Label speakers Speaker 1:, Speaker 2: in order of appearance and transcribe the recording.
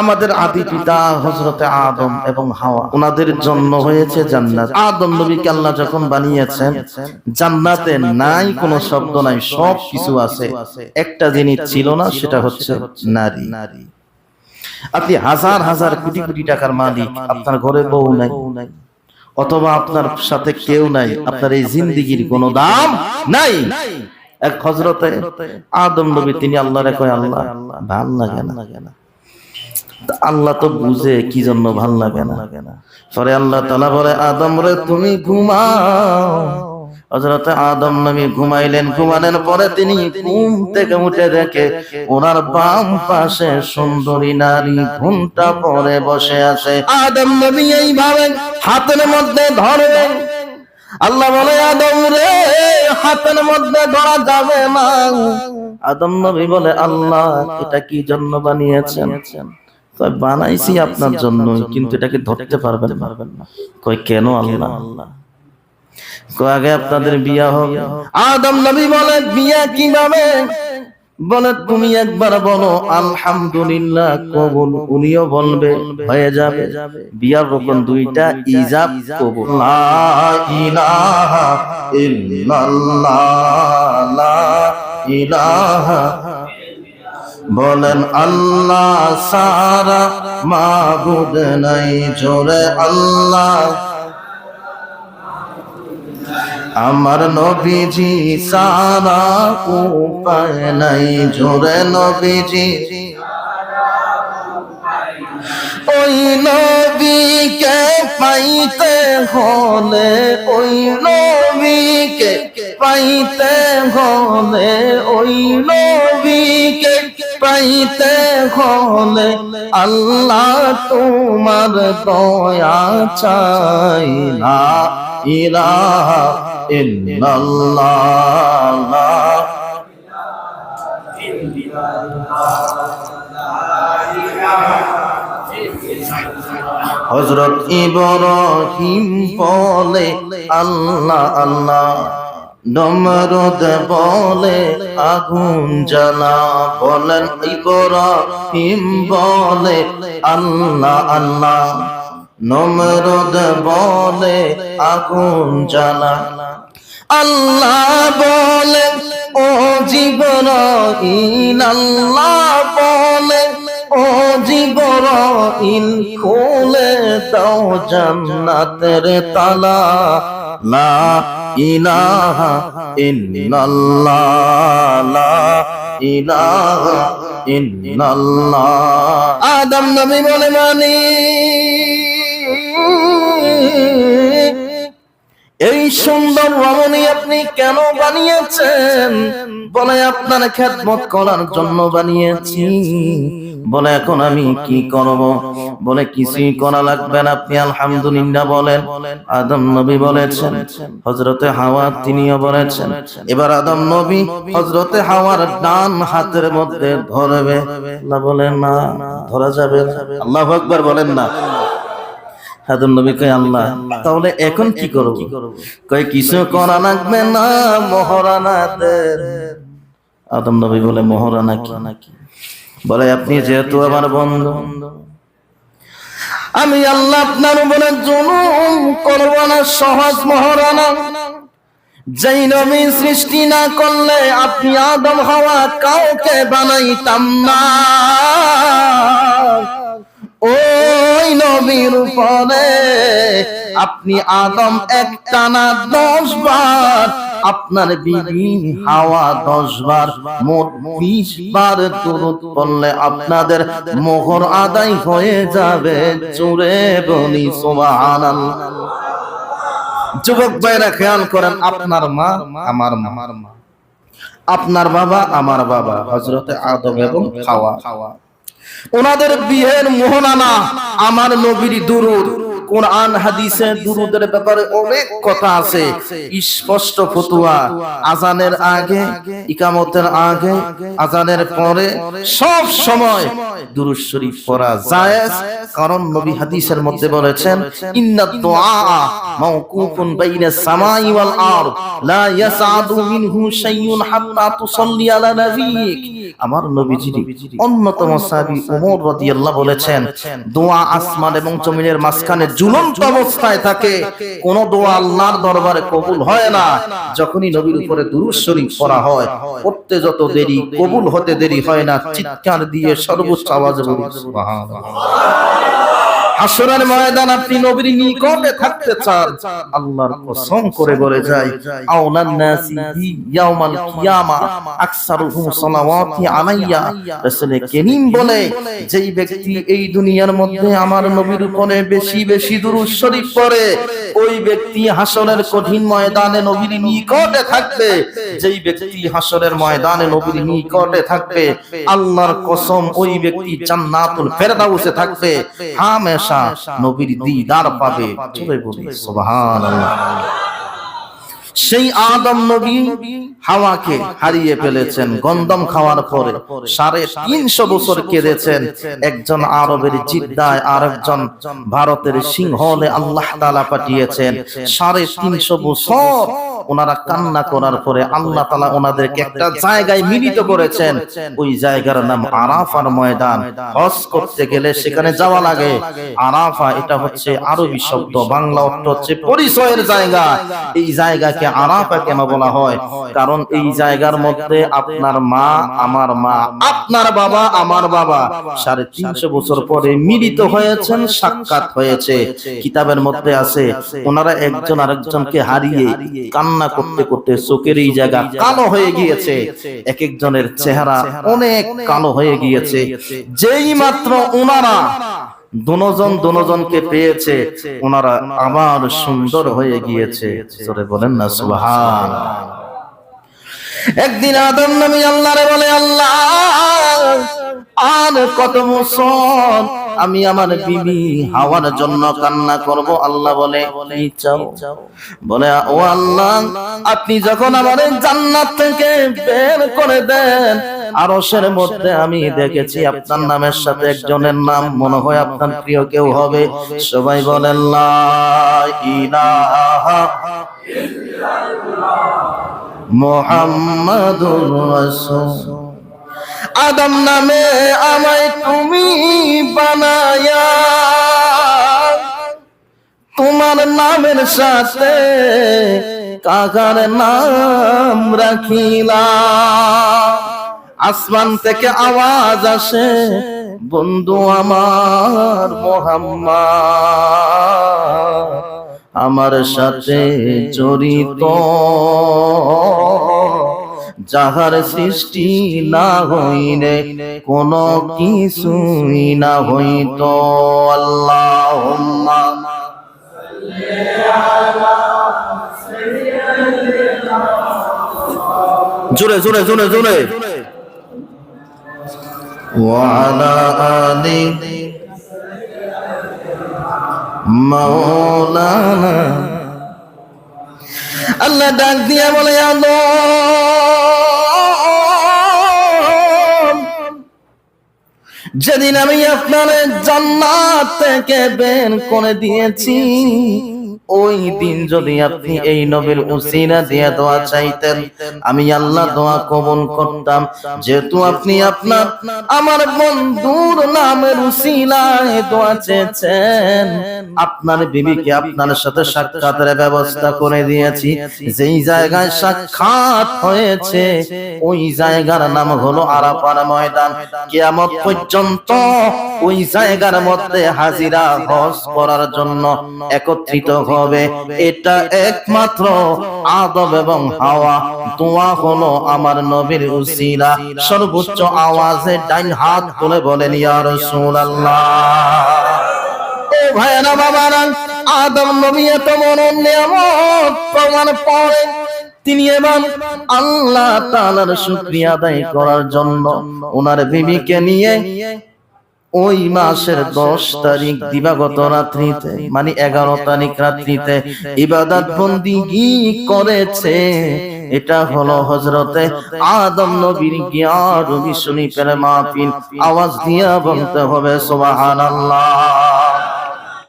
Speaker 1: আমাদের আদি পিতা হজরতে আদম এবং হাওয়া ওনাদের জন্ম হয়েছে জান্নাত। আদম নবীকে আল্লাহ যখন বানিয়েছেন, জান্নাতে নাই কোনো শব্দ নাই, সব কিছু আছে। একটা জিনিস ছিল না, সেটা হচ্ছে নারী। নারী আপনি হাজার হাজার কোটি কোটি টাকার মালিক, আপনার ঘরে বউ নাই, অথবা আপনার সাথে কেউ নাই, আপনার এই জিন্দিগির কোনো দাম নাই। এক হজরতে আদম নবী, তিনি আল্লাহ রে কয়, আল্লাহ, ভালো লাগে না। আল্লাহ তো বুঝে কি জন্য ভালো লাগে না। পরে আল্লাহ তালা বলে, আদম রে তুমি ঘুমাও। আদম নবী ঘুমাইলেন, ঘুমানোর পরে তিনি ঘুম থেকে উঠে দেখে ওনার বাম পাশে সুন্দরী নারী ঘুমটা পরে বসে আছে। আদম নবী এইভাবে হাতের মধ্যে ধরে আল্লাহ বলে, আদম রে, হাতের মধ্যে ধরা যাবে না। আদম নবী বলে, আল্লাহ, এটা কি জন্য বানিয়েছেন? কয় বানাইছি আপনার জন্য কিন্তু এটাকে ধরতে পারবেন পারবেন না। কয় কেন আল্লাহ? আল্লাহ? আগে আপনাদের বিয়া হবে আদম নবী বলে বিয়া কীভাবে বলে তুমি একবার বলো আলহামদুলিল্লাহ কবুল। উনিও বলবে হয়ে যাবে। বিয়ার রকম দুইটা ইজাব কবুল। লা ইলাহা ইল্লাল্লাহ। লা ইলাহা বলেন, আল্লাহ সারা মাবুদ নাই, জোরে আল্লাহ। আমার নবীজি সারা উপায় নাই, জোরে নবীজি। ওই নবীকে পাইতে হলে, ওই নবীকে পাইতে হলে, ওই নবীকে পাইতে হলে আল্লাহ তোমার দয়া চাই না। ইলাহা ইল্লাল্লাহ। হজরত ইব্রাহিম বলে আল্লাহ আল্লাহ। নমরুদ বলে আগুন জ্বালা, বলেন ইব্রাহিম বলে আল্লাহ আল্লাহ। নমরুদ বলে আগুন জ্বালা। আল্লাহ বলে, ও জীবন আল্লাহ বলে, ও জীবন ইন খুলে দাও জান্নাতের তালা। লা ইলাহা ইল্লাল্লাহ লা ইলাহা আদম নবী বলে মানি এই সুন্দর রমণী আপনি কেন বানিয়েছেন? বলে আপনার খেদমত করার জন্য বানিয়েছি। বলে এখন আমি কি করব? বলে কিছুই করা লাগবে না আপনি, আলহামদুলিল্লাহ বলেন। আদম নবী বলেছেন হজরতে হাওয়া তিনিও বলেছেন। এবার আদম নবী হজরতে হাওয়ার ডান হাতের মধ্যে ধরবে। আল্লাহ বলেন, না, ধরা যাবে আল্লাহ আকবার বলেন না। আদম নবী কয় আল্লাহ তাহলে এখন কি করব? কয় কিছু করা লাগবে না মহারানাদের। আদম নবী বলে মহারানা কি? বলে আপনি যেহেতু আমার বন্ধু। আমি আল্লাহ আপনার উপরে জুলুম করব না সহজ মহারানা। যেই নবী সৃষ্টি না করলে আপনি আদম হওয়া কাউকে বানাইতাম না। ওই নবীর উপরে আপনি আদম একটা না দশ বার, আপনার বিবি হাওয়া দশ বার, মোট বিশ বার দূরত পড়লে আপনাদের মোহর আদায় হয়ে যাবে। চুরে বলি সোবাহান যুবক ভাইরা, খেয়াল করেন, আপনার মা আমার মা। আপনার বাবা আমার বাবা হজরতে আদম এবং খাওয়া ওনাদের বিয়ের মোহনানা আমার নবীর দুরুদ। কোরআন হাদিসে দুরুদের ব্যাপারে অনেক কথা আছে। স্পষ্ট ফতুয়া আজানের আগে ইকামতের আগে আজানের পরে সব সময় দুরুদ শরীফ পড়া জায়েজ। কারণ নবী হাদিসের মধ্যে বলেছেন ইন্না দুআ মাওকুফুন বাইনা সামাই ওয়াল আরদ। লা ইয়াসআদু মিনহু শাইউন হাত্তা তুসাল্লি আলা নাবিয়িক আমার নবীজির অন্যতম সাহাবী ওমর রাদিয়াল্লাহু বলেছেন দোয়া আসমান এবং জমিনের মাঝখানে ঝুলন্ত অবস্থায় থাকে, কোন দোয়া আল্লাহর দরবারে কবুল হয় না। যখনই নবীর উপরে দুরূদ শরীফ পড়া হয়, পড়তে যত দেরি, কবুল হতে দেরি হয় না, চিৎকার দিয়ে সর্বোচ্চ আওয়াজে বলি, সুবহানাল্লাহ। হাসরের ময়দান আপনি নবীর নিকটে থাকতে চান। আল্লাহর কসম করে বলে যাই, আওলান নাসি ইয়াউমাল কিয়ামা আকসারুহুম সালাওয়াতি আলাইয়া। রাসূল করিম বলে, যেই ব্যক্তি এই দুনিয়ার মধ্যে আমার নবীর উপরে বেশি বেশি দুরূদ শরীফ পড়ে ওই ব্যক্তি হাসরের কঠিন ময়দানে নবীর নিকটে থাকবে। যেই ব্যক্তি হাসরের ময়দানে নবীর নিকটে থাকবে, আল্লাহর কসম ওই ব্যক্তি জান্নাতুল ফেরদাউসে থাকবে। হামেশা নবীর দিদার পাবে। চলে বলি, সুবহানাল্লাহ। সেই আদম নবী হাওয়াকে হারিয়ে ফেলেছেন, গন্দম খাওয়ার পরে সাড়ে তিনশো বছর কেঁদেছেন। একজন আরবের জিদ্দায় আর একজন ভারতের সিংহলে আল্লাহ পাঠিয়েছেন। সাড়ে তিনশো বছর ওনারা কান্না করার পরে আল্লাহ তালা ওনাদেরকে একটা জায়গায় মিলিত করেছেন। ওই জায়গার নাম আরাফার ময়দান। হজ করতে গেলে সেখানে যাওয়া লাগে। আরাফা, এটা হচ্ছে আরবি শব্দ, বাংলা অর্থ হচ্ছে পরিচয়ের জায়গা। এই জায়গাকে আরাফা কেন বলা হয়? কারণ এই জায়গার মধ্যে আপনার মা, আমার মা, আপনার বাবা, আমার বাবা সাড়ে তিনশো বছর পরে মিলিত হয়েছেন, সাক্ষাৎ হয়েছে। কিতাবের মধ্যে আছে, ওনারা একজন আরেকজনকে হারিয়ে কান্না করতে করতে চোখের এই জায়গা কালো হয়ে গিয়েছে। এক একজনের চেহারা অনেক কালো হয়ে গিয়েছে। যেই মাত্র ওনারা দুজন দুজনকে পেয়েছে ওনারা আবার সুন্দর হয়ে গিয়েছে। বলেন না সুবহান। একদিন আদম নবী আল্লাহরে বলে আল্লাহ আর কত বছর আমি আমার বিবি হাওয়ার জন্য কান্না করব। আল্লাহ বলে বলে, ও আল্লাহ, আপনি যখন আমার জান্নাত থেকে বের করে দেন, আরশের মধ্যে আমি দেখেছি আপনার নামের সাথে একজনের নাম, মনে হয় আপনার প্রিয় কেউ হবে। সবাই বলেন রাসূল। আদম নামে আমায় তুমি বানায়া। তোমার নামের সাথে কাকার নাম রাখিলা। আসমান থেকে আওয়াজ আসে, বন্ধু আমার মোহাম্মদ। আমার সাথে জড়িত। যাহার সৃষ্টি না হইলে কোন কিছুই না হইত আল্লাহ জোরে জোরে জোরে জোরে وعلى آل مولانا আল্লাহ ডাক দিয়া বলে আদম যেদিন আমি আপনার জান্নাত থেকে বের করে দিয়েছি ওই দিন যদি আপনি এই নবীর উসিলা দিয়ে দোয়া চাইতেন, আমি আল্লাহ দোয়া কবুল করতাম। যেহেতু আপনি আপনার, আমার বন্ধুর নামের উসিলায় দোয়া চেয়েছেন। আপনার বিবিকে আপনার সাথে সাক্ষাতের ব্যবস্থা করে দিয়েছি। যেই জায়গায় সাক্ষাৎ হয়েছে, ওই জায়গার নাম হলো আরাফার ময়দান। কিয়ামত পর্যন্ত ওই জায়গার মধ্যে হাজিরা হজ করার জন্য একত্রিত হবে। এটা একমাত্র আদব এবং হাওয়া। দোয়া হলো আমার নবীর উসিলা। সর্বোচ্চ আওয়াজে ডাইন হাত তুলে বলেন ইয়া রাসূলুল্লাহ। ও ভাইরা বাবারা আদম নবী এত বড় নিয়ামত প্রমাণ পড়ে তিনি এবার আল্লাহ তাআলার শুকরিয়া আদায় করার জন্য ওনার বিবিকে নিয়ে ওই মাসের দশ তারিখ দিবাগত রাত্রিতে মানে এগারো তারিখ রাত্রিতে ইবাদত বন্দি করেছে। এটা হলো হজরতে আদম নবীর গিয়া রবি পেলে মাহফিল। আওয়াজ দিয়া বলতে হবে সুবহানাল্লাহ।